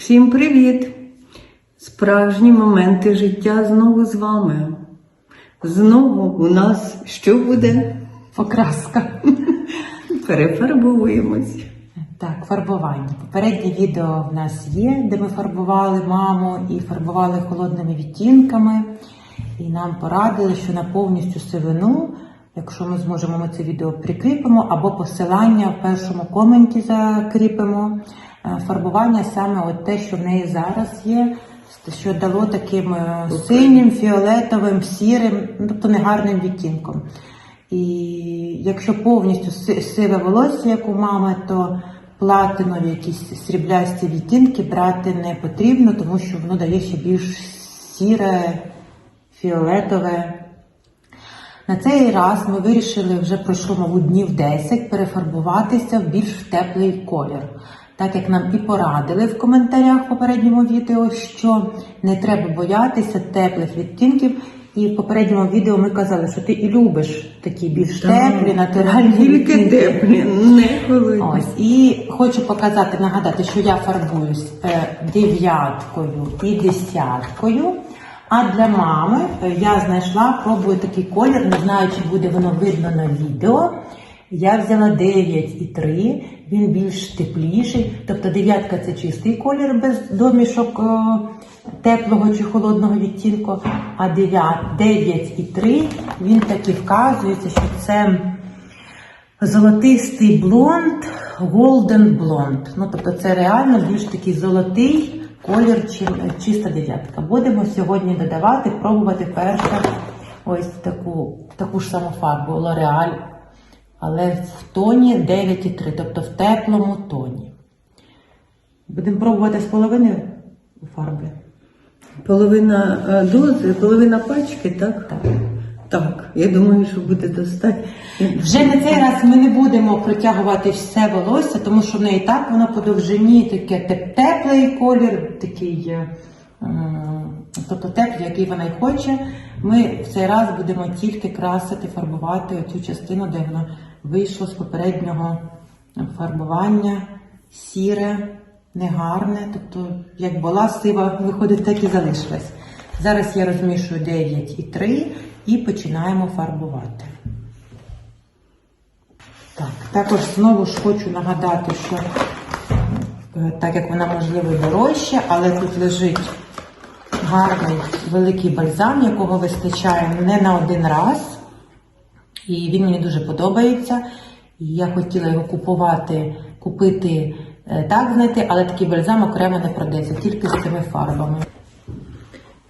Всім привіт! Справжні моменти життя знову з вами. Знову у нас що буде? Покраска. Перефарбовуємось. Так, фарбування. Попереднє відео в нас є, де ми фарбували маму і фарбували холодними відтінками. І нам порадили, що на повністю сивину, якщо ми зможемо, ми це відео прикріпимо, або посилання в першому коменті закріпимо. Е, Фарбування саме от те, що в неї зараз є, що дало таким е, синім, фіолетовим, сірим, тобто негарним відтінком. І якщо повністю сиве волосся, як у мами, то платинові якісь сріблясті відтінки брати не потрібно, тому що воно дає ще більш сіре, фіолетове. На цей раз ми вирішили вже пройшло, мабуть, днів 10 перефарбуватися в більш теплий колір. Так як нам і порадили в коментарях в попередньому відео, що не треба боятися теплих відтінків. І в попередньому відео ми казали, що ти і любиш такі більш теплі, натуральні Тільки відтінки. теплі, не холодні. Ось і хочу показати, нагадати, що я фарбуюсь е, дев'яткою і десяткою. А для мами е, я знайшла, пробую такий колір, не знаю, чи буде воно видно на відео. Я взяла 9,3, він більш тепліший. Тобто дев'ятка це чистий колір без домішок е, теплого чи холодного відтінку. А 9,3 він таки вказується, що це Золотистий блонд, голден блонд. Ну, тобто це реально більш такий золотий колір, чим чиста дев'ятка. Будемо сьогодні додавати, пробувати перше ось таку, таку ж саму фарбу L'Oreal, але в тоні 9,3, тобто в теплому тоні. Будемо пробувати з половини фарби. Половина е, дози, половина пачки, так? Так. Так, я думаю, що буде достатньо. Вже на цей раз ми не будемо протягувати все волосся, тому що в неї так воно по довжині таке теплий колір, такий, е, тобто теплий, який вона й хоче. Ми в цей раз будемо тільки красити, фарбувати цю частину, де воно вийшло з попереднього фарбування, сіре, негарне. Тобто, як була сива, виходить, так і залишилась. Зараз я розмішую 9,3 і починаємо фарбувати. Так, також знову ж хочу нагадати, що е, так як вона можливо дорожча, але тут лежить гарний великий бальзам, якого вистачає не на один раз. І він мені дуже подобається. І я хотіла його купувати, купити е, так, знаєте, але такий бальзам окремо не продається, тільки з цими фарбами.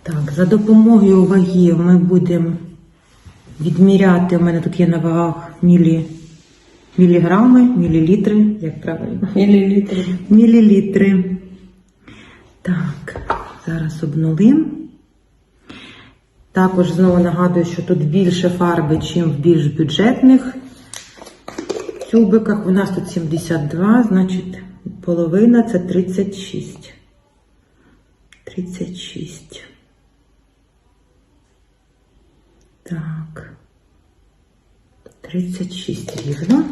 Так, за допомогою вагів ми будемо відміряти. У мене тут є на вагах мілі, міліграми, мілілітри, як правильно? Мілілітри. Мілілітри. Так, зараз обнулим. Також знову нагадую, що тут більше фарби, ніж в більш бюджетних тюбиках. У нас тут 72, значить половина це 36. 36. Так. 36 рівно.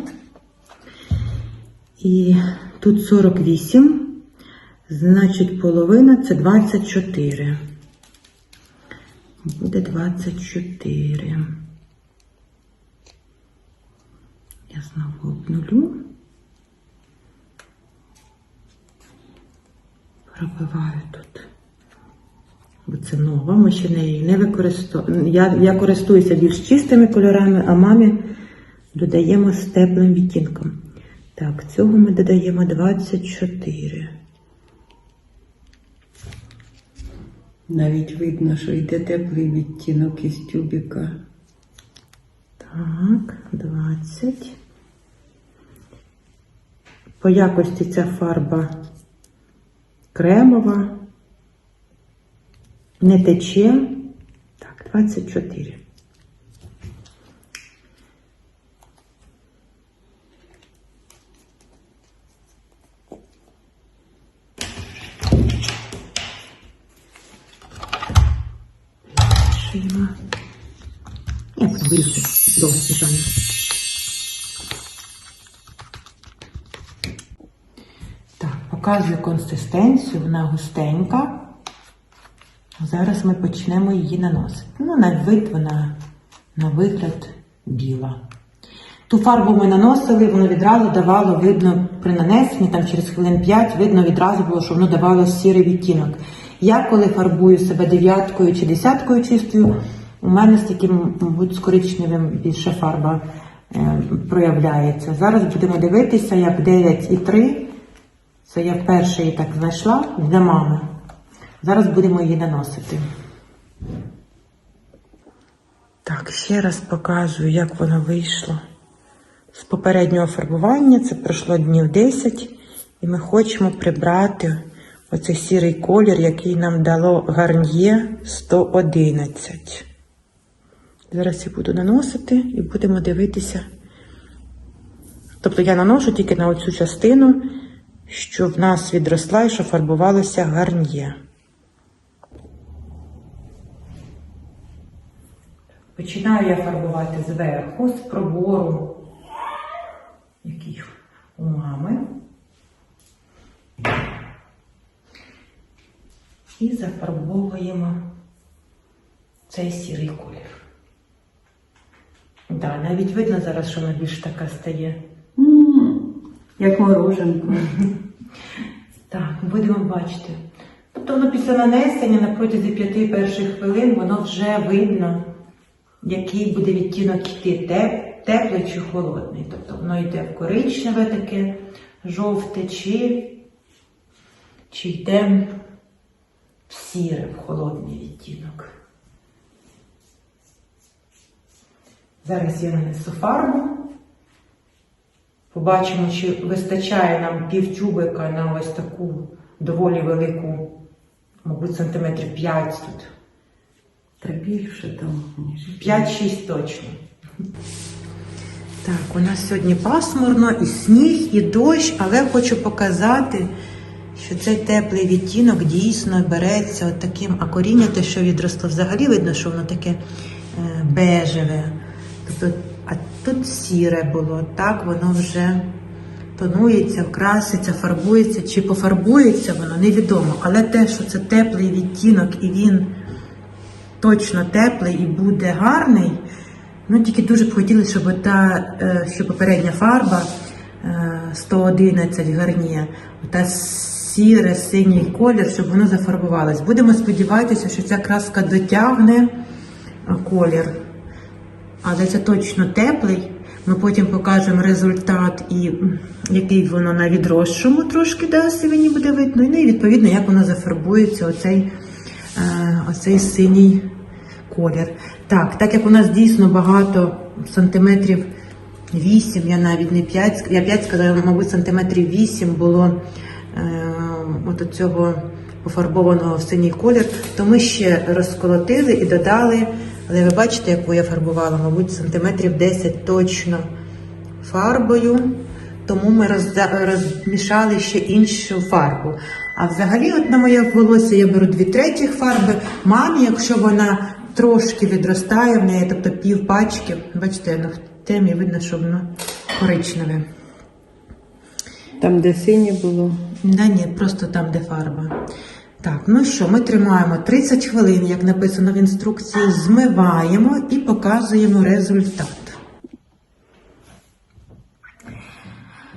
І тут 48, значить половина це 24. Буде 24. Я знову обнулю. Пробиваю тут. Бо це нова, ми ще неї не використовуємо. Я, я користуюся більш чистими кольорами, а мамі додаємо з теплим відтінком. Так, цього ми додаємо 24. Навіть видно, що йде теплий відтінок із тюбіка. Так, 20. По якості ця фарба кремова. Не тече. Так, 24. Шима. Я подивлюся до сніжання. Так, Показую консистенцію, вона густенька. Зараз ми почнемо її наносити. Ну, на вид вона на вигляд біла. Ту фарбу ми наносили, воно відразу давало, видно, при нанесенні, там через хвилин 5, видно відразу було, що воно давало сірий відтінок. Я коли фарбую себе дев'яткою чи десяткою чистою, у мене з таким, мабуть, з коричневим більше фарба е, проявляється. Зараз будемо дивитися, як 9,3. Це я вперше її так знайшла для мами. Зараз будемо її наносити. Так, ще раз показую, як воно вийшло. З попереднього фарбування це пройшло днів 10, і ми хочемо прибрати оцей сірий колір, який нам дало гарньє 111. Зараз я буду наносити і будемо дивитися. Тобто я наношу тільки на оцю частину, що в нас відросла і що фарбувалося гарньє. Починаю я фарбувати зверху, з пробору, який у мами. І зафарбовуємо цей сірий колір. Да, навіть видно зараз, що вона більш така стає. М, Як мороженко. Так, будемо бачити. Тобто воно після нанесення на протязі п'яти перших хвилин воно вже видно, який буде відтінок йти, теп- теплий чи холодний. Тобто воно йде в коричневе таке, жовте, чи, чи йде в холодний відтінок. Зараз я нанесу фарбу. Побачимо, чи вистачає нам півтюбика на ось таку доволі велику, мабуть, сантиметрів 5 тут. Та більше там, ніж. 5-6 точно. Так, у нас сьогодні пасмурно, і сніг, і дощ, але хочу показати, що цей теплий відтінок дійсно береться от таким, а коріння те, що відросло, взагалі видно, що воно таке е, бежеве. Тобто, а тут сіре було, так воно вже тонується, вкраситься, фарбується, чи пофарбується воно, невідомо. Але те, що це теплий відтінок і він точно теплий і буде гарний. Ну тільки дуже б хотілося, щоб та е, що попередня фарба е, 111 гарніє, та сіре, синій колір, щоб воно зафарбувалось. Будемо сподіватися, що ця краска дотягне е, колір. Але це точно теплий. Ми потім покажемо результат і який воно на відросшому трошки да, сивині буде видно. Ну і відповідно, як воно зафарбується, оцей, е, оцей синій колір. Так, так як у нас дійсно багато сантиметрів 8, я навіть не 5, я 5 сказала, мабуть, сантиметрів 8 було от цього пофарбованого в синій колір, то ми ще розколотили і додали, але ви бачите, яку я фарбувала, мабуть, сантиметрів 10 точно фарбою. Тому ми розмішали ще іншу фарбу. А взагалі, от на моє волосся я беру дві третіх фарби. Мамі, якщо вона трошки відростає в неї, тобто пів пачки, бачите, в темі видно, що воно коричневе. Там, де синє було. Да ні, просто там, де фарба. Так, ну що, ми тримаємо 30 хвилин, як написано в інструкції, змиваємо і показуємо результат.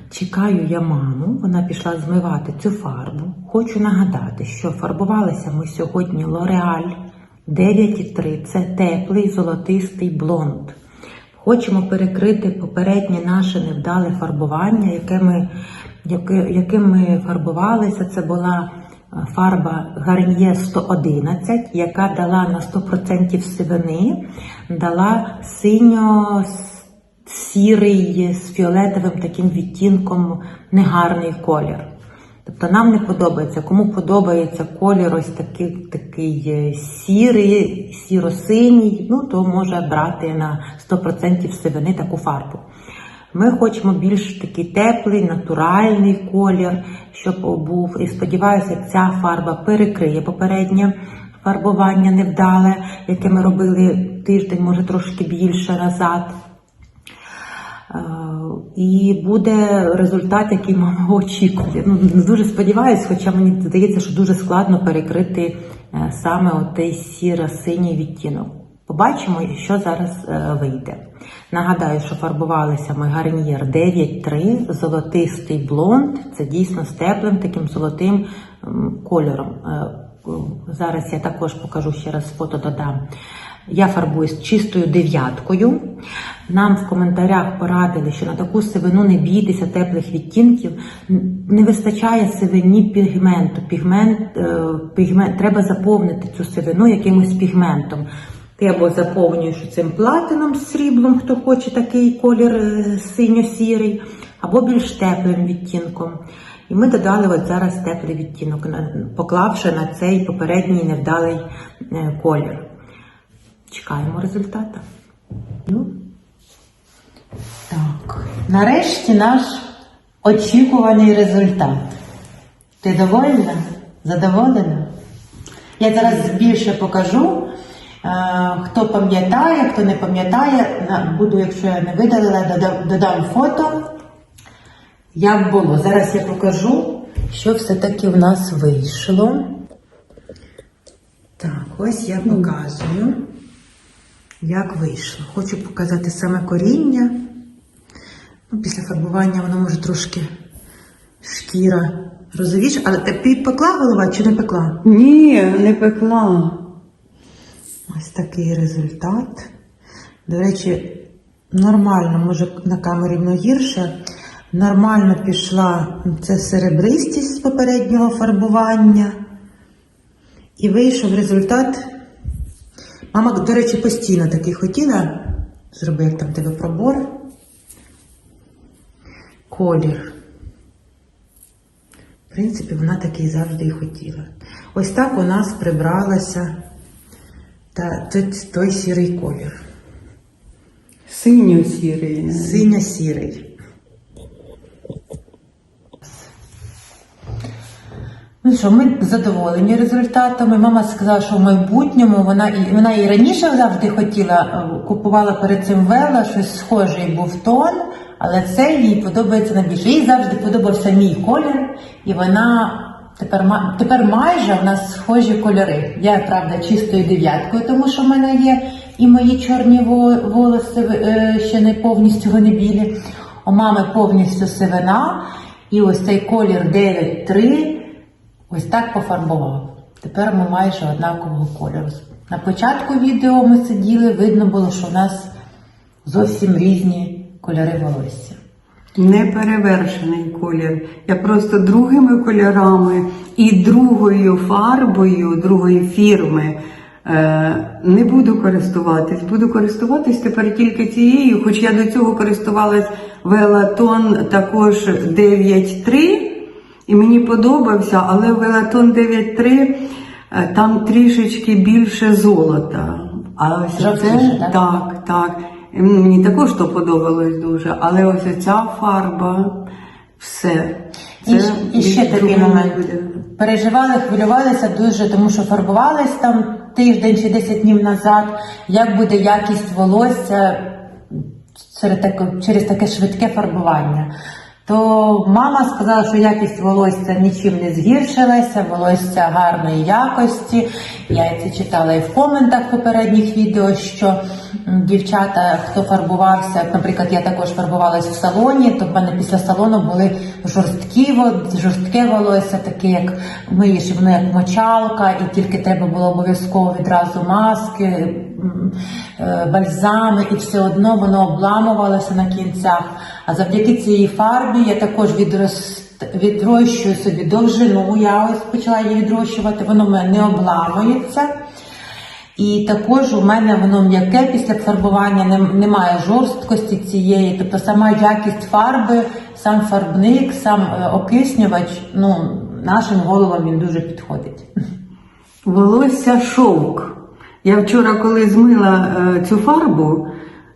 Чекаю я маму, вона пішла змивати цю фарбу. Хочу нагадати, що фарбувалися ми сьогодні L'Oreal 9,3. Це теплий золотистий блонд. Хочемо перекрити попереднє наше невдале фарбування, яке ми, яким ми фарбувалися. Це була е, фарба Garnier 111, яка дала на 100% сивини, дала синьо сірий з фіолетовим таким відтінком негарний колір. Тобто нам не подобається. Кому подобається колір ось такий, такий е, сірий, сіро-синій, ну то може брати на 100% сивини таку фарбу. Ми хочемо більш такий теплий, натуральний колір, щоб був. І сподіваюся, ця фарба перекриє попереднє фарбування невдале, яке ми робили тиждень, може трошки більше назад. Е, І буде результат, який мама очікує. Ну, дуже сподіваюся, хоча мені здається, що дуже складно перекрити е, саме отей сіро-синій відтінок. Побачимо, що зараз е, вийде. Нагадаю, що фарбувалися ми гарнір 9.3, золотистий блонд. Це дійсно з теплим таким золотим кольором. Е, Зараз я також покажу ще раз фото додам. Я фарбуюсь чистою дев'яткою. Нам в коментарях порадили, що на таку сивину не бійтеся теплих відтінків. Не вистачає сивині пігменту. Пігмент, е, пігмент треба заповнити цю сивину якимось пігментом. Ти або заповнюєш цим платином з сріблом, хто хоче такий колір е, синьо-сірий, або більш теплим відтінком. І ми додали от зараз теплий відтінок, поклавши на цей попередній невдалий е, колір. Чекаємо результата. Ну, так. Нарешті наш очікуваний результат. Ти довольна? Задоволена? Я зараз більше покажу. Е, Хто пам'ятає, хто не пам'ятає, буду, якщо я не видалила, додам, фото. Як було? Зараз я покажу, що все-таки в нас вийшло. Так, ось я показую, як вийшло. Хочу показати саме коріння. Ну, після фарбування воно може трошки шкіра розовіша, але ти пекла голова чи не пекла? Ні, не пекла. Ось такий результат. До речі, нормально, може на камері воно гірше. Нормально пішла це серебристість з попереднього фарбування. І вийшов результат. Мама, до речі, постійно такий хотіла. Зроби, як там тебе пробор. Колір. В принципі, вона такий завжди і хотіла. Ось так у нас прибралася та той, той сірий колір. Синьо-сірий. Синьо-сірий. Ну що, ми задоволені результатами. Мама сказала, що в майбутньому вона і вона і раніше завжди хотіла, е, купувала перед цим вела, щось схожий був тон, але це їй подобається найбільше. Їй завжди подобався мій колір, і вона тепер тепер майже в нас схожі кольори. Я правда чистою дев'яткою, тому що в мене є і мої чорні волоси е, ще не повністю вони білі. У мами повністю сивина, і ось цей колір 9-3 Ось так пофарбував. Тепер ми майже однакового кольору. На початку відео ми сиділи, видно було, що у нас зовсім різні кольори волосся. Неперевершений колір. Я просто другими кольорами і другою фарбою другої фірми е, не буду користуватись. Буду користуватись тепер тільки цією, хоч я до цього користувалась Велатон також 9.3. І мені подобався, але Велатон 9.3 е, там трішечки більше золота. А ось це так? так, Мені також то подобалось дуже, але ось ця фарба, все. І, і ще такий момент. буде. Переживали, хвилювалися дуже, тому що фарбувались там тиждень чи 10 днів назад. Як буде якість волосся через таке швидке фарбування? То мама сказала, що якість волосся нічим не згіршилася, волосся гарної якості. Я це читала і в коментах попередніх відео, що дівчата, хто фарбувався, наприклад, я також фарбувалась в салоні, то в мене після салону були жорсткі, жорстке волосся, таке як миєш, воно як мочалка, і тільки треба було обов'язково відразу маски, бальзами, і все одно воно обламувалося на кінцях. А завдяки цій фарбі я також відрос, відрощую собі довжину. Я ось почала її відрощувати, воно в мене не обламується. І також у мене воно м'яке після фарбування немає жорсткості цієї, тобто сама якість фарби, сам фарбник, сам е, окиснювач, ну нашим головам він дуже підходить. Волосся шовк. Я вчора, коли змила е, цю фарбу,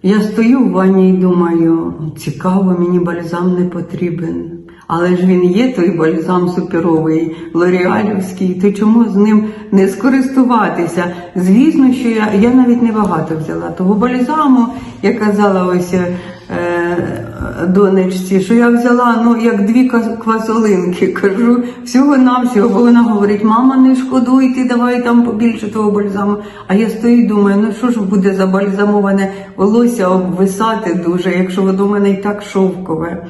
я стою в ванні і думаю, цікаво, мені бальзам не потрібен. Але ж він є, той бальзам суперовий, лоріалівський, то чому з ним не скористуватися? Звісно, що я, я навіть не багато взяла того бальзаму. Я казала, ось е, донечці, що я взяла ну, як дві квасолинки. Кажу, всього навсього, бо вона говорить, мама, не шкодуй, ти давай там побільше того бальзаму. А я стою і думаю, ну що ж буде за бальзамоване волосся обвисати дуже, якщо воно в мене і так шовкове.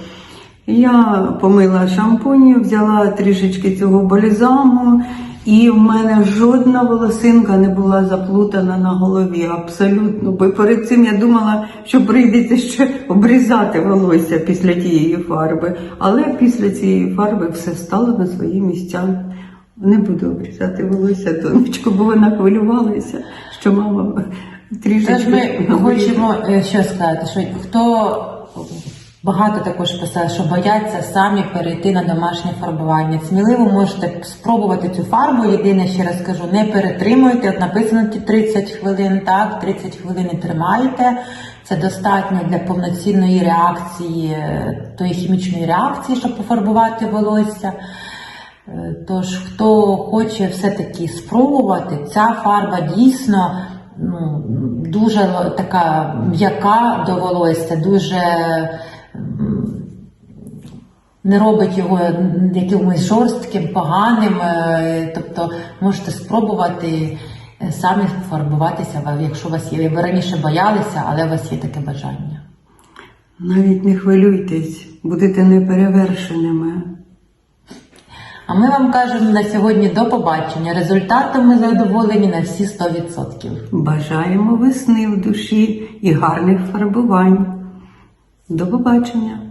Я помила шампунь, взяла трішечки цього бальзаму, і в мене жодна волосинка не була заплутана на голові. Абсолютно. Бо перед цим я думала, що прийдеться ще обрізати волосся після тієї фарби. Але після цієї фарби все стало на свої місця. Не буду обрізати волосся донечку, бо вона хвилювалася, що мама трішечки. Тож ми хочемо е, що сказати, що хто багато також писав, що бояться самі перейти на домашнє фарбування. Сміливо можете спробувати цю фарбу. Єдине, ще раз кажу, не перетримуйте. От написано ті 30 хвилин, так, 30 хвилин і тримаєте. Це достатньо для повноцінної реакції, е, тої хімічної реакції, щоб пофарбувати волосся. Е, Тож, хто хоче все-таки спробувати, ця фарба дійсно ну, дуже така м'яка до волосся, дуже не робить його якимось жорстким, поганим. е, Тобто можете спробувати е, самі фарбуватися, якщо у вас є. Ви раніше боялися, але у вас є таке бажання. Навіть не хвилюйтесь, будете неперевершеними. А ми вам кажемо на сьогодні до побачення. Результатом ми задоволені на всі 100%. Бажаємо весни в душі і гарних фарбувань. До побачення!